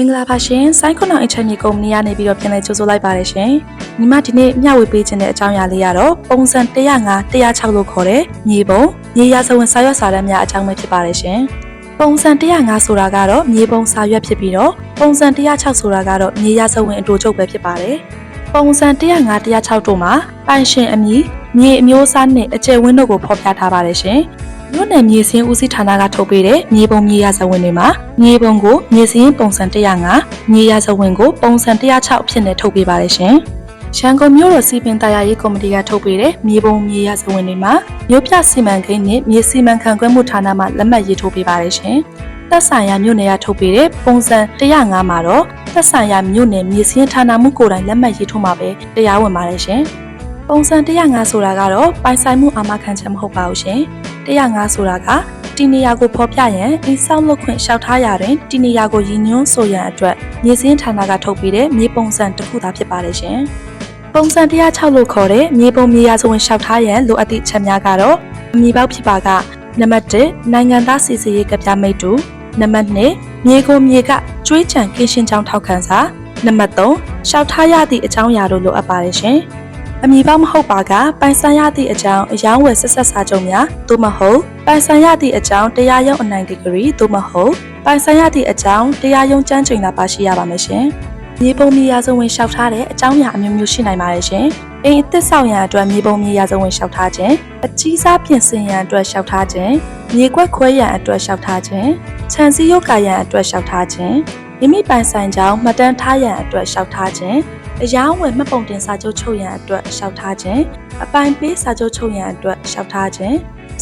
မင်္ဂလာပါရှင်ဆိုင်းခွန်အောင်အချက်မြေကုမ္ပဏီကနေပြီးတော့ပြန်လည်ကြိုဆိုလိုက်ပါတယ်ရှင်ညီမဒီနေ့မျှဝေပေးခြင်းတဲ့အကြောင်းအရာလေးကတော့ပုံစံ105 106လို့ခေါ်တဲ့မြေပုံမြေရာဇဝင်စာရွက်စာတမ်းများအကြောင်းပဲဖြစ်ပါတယ်ရှင်ပုံစံ105ဆိုတာကတော့မြေပုံစာရွက်ဖြစ်ပြီးတော့ပုံစံ106ဆိုတာကတော့မြေရာဇဝင်အတူချုပ်ပဲဖြစ်ပါတယ်ပုံစံ105 106တို့မှာပိုင်ရှင်အမည်မြေအမျိုးအစားနဲ့အကျယ်ဝန်းတို့ကိုဖော်ပြထားပါတယ်ရှင် မြို့နယ်မြေစင်းဦးစီးဌာနကထုတ်ပေးတဲ့မြေပုံမြေရာဇဝင်တွေမှာမြေပုံကိုမြေစင်းပုံစံ105မြေရာဇဝင်ကိုပုံစံ106အဖြစ်နဲ့ထုတ်ပေးပါတယ်ရှင်။ရန်ကုန်မြို့တော်စီပင်တရားရေးကော်မတီကထုတ်ပေးတဲ့မြေပုံမြေရာဇဝင်တွေမှာမြို့ပြစီမံကိန်းနဲ့မြေစီမံခန့်ခွဲမှုဌာနမှလက်မှတ်ရေးထိုးပေးပါတယ်ရှင်။သက်ဆိုင်ရာမြို့နယ်ကထုတ်ပေးတဲ့ပုံစံ105မှာတော့သက်ဆိုင်ရာမြို့နယ်မြေစင်းဌာနမှုကိုယ်တိုင်လက်မှတ်ရေးထိုးမှာပဲတရားဝင်ပါတယ်ရှင်။ပုံစံ105ဆိုတာကတော့ပိုင်ဆိုင်မှုအာမခံချက်မဟုတ်ပါဘူးရှင်။ 105ဆိုတာကတီနေယာကိုဖော်ပြရန်အိဆောက်လုပ်ခွင့်လျှောက်ထားရတွင်တီနေယာကိုရည်ညွှန်းဆိုရန်အတွက်မြေစင်းဌာနကထုတ်ပေးတဲ့မြေပုံစံတစ်ခုသာဖြစ်ပါတယ်ရှင်။ပုံစံ106လို့ခေါ်တဲ့မြေပုံမြေယာဇဝင်လျှောက်ထားရန်လိုအပ်သည့်ချက်များကတော့အမည်ပေါက်ဖြစ်ပါကနံပါတ်1နိုင်ငံသားစီစီရေးကပြမိတ်တူနံပါတ်2မြေကိုမြေကကျွေးချံကင်းရှင်းကြောင်းထောက်ခံစာနံပါတ်3လျှောက်ထားရသည့်အကြောင်းအရာတို့လိုအပ်ပါတယ်ရှင်။ အမည်ပေါက်မဟုတ်ပါကပိုင်ဆိုင်ရသည့်အကြောင်းအယောင်းဝယ်ဆက်ဆက်စာချုပ်များသို့မဟုတ်ပိုင်ဆိုင်ရသည့်အကြောင်းတရားရုံးအနိုင်ဒီဂရီသို့မဟုတ်ပိုင်ဆိုင်ရသည့်အကြောင်းတရားရုံးကျမ်းကျိန်သာပါရှိရပါမယ်ရှင်။မြေပုံမြေရာဇဝင်လျှောက်ထားတဲ့အကြောင်းအရာအမျိုးမျိုးရှိနိုင်ပါတယ်ရှင်။အိမ်အသစ်ဆောက်ရန်အတွက်မြေပုံမြေရာဇဝင်လျှောက်ထားခြင်းအကြီးစားပြင်ဆင်ရန်အတွက်လျှောက်ထားခြင်းမြေကွက်ခွဲရန်အတွက်လျှောက်ထားခြင်းခြံစည်းရုပ်ကာရန်အတွက်လျှောက်ထားခြင်းမိမိပိုင်ဆိုင်ကြောင်းမှတ်တမ်းထားရန်အတွက်လျှောက်ထားခြင်း အယောင်းဝယ်မှတ်ပုံတင်စာချုပ်ချုပ်ရန်အတွက်လျှောက်ထားခြင်းအပိုင်ပေးစာချုပ်ချုပ်ရန်အတွက်လျှောက်ထားခြင်း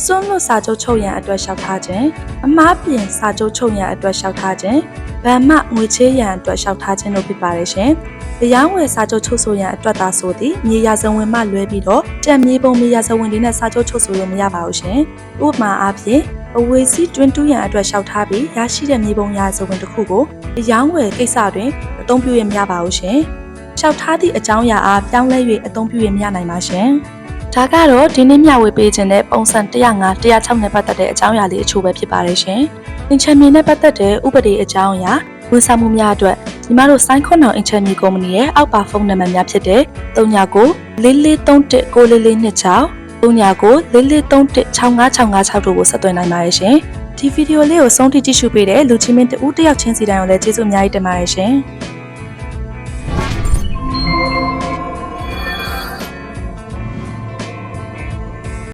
စွန့်လွတ်စာချုပ်ချုပ်ရန်အတွက်လျှောက်ထားခြင်းအမားပြင်စာချုပ်ချုပ်ရန်အတွက်လျှောက်ထားခြင်းဗန်မငွေချေးရန်အတွက်လျှောက်ထားခြင်းတို့ဖြစ်ပါတယ်ရှင်။အယောင်းဝယ်စာချုပ်ချုပ်ဆိုရန်အတွက်သာဆိုသည်မြေယာဇဝင်မှလွဲပြီးတော့တက်မြေပုံမြေယာဇဝင်တွေနဲ့စာချုပ်ချုပ်ဆိုရမရပါဘူးရှင်။ဥပမာအားဖြင့်အဝေးစီးတွင်တူးရန်အတွက်လျှောက်ထားပြီးရရှိတဲ့မြေပုံရာဇဝင်တစ်ခုကိုအယောင်းဝယ်ကိစ္စတွင်အသုံးပြုရမရပါဘူးရှင်။ လျှောက်ထားသည့်အကြောင်းအရာအားပြောင်းလဲ၍အသုံးပြုရမရနိုင်ပါရှင်။ဒါကတော့ဒီနေ့မျှဝေပေးခြင်းတဲ့ပုံစံ105 106နဲ့ပတ်သက်တဲ့အကြောင်းအရာလေးအချို့ပဲဖြစ်ပါတယ်ရှင်။အင်ချမ်မီနဲ့ပတ်သက်တဲ့ဥပဒေအကြောင်းအရာဝန်ဆောင်မှုများအတွက်ညီမတို့စိုင်းခွန်အောင်အင်ချမ်မီကုမ္ပဏီရဲ့အောက်ပါဖုန်းနံပါတ်များဖြစ်တဲ့39 4431 639 4431 65656တို့ကိုဆက်သွင်းနိုင်ပါတယ်ရှင်။ဒီဗီဒီယိုလေးကိုဆုံးထိကြည့်ရှုပေးတဲ့လူချင်းမင်းတူတယောက်ချင်းစီတိုင်းကိုလည်းကျေးဇူးအများကြီးတင်ပါတယ်ရှင်။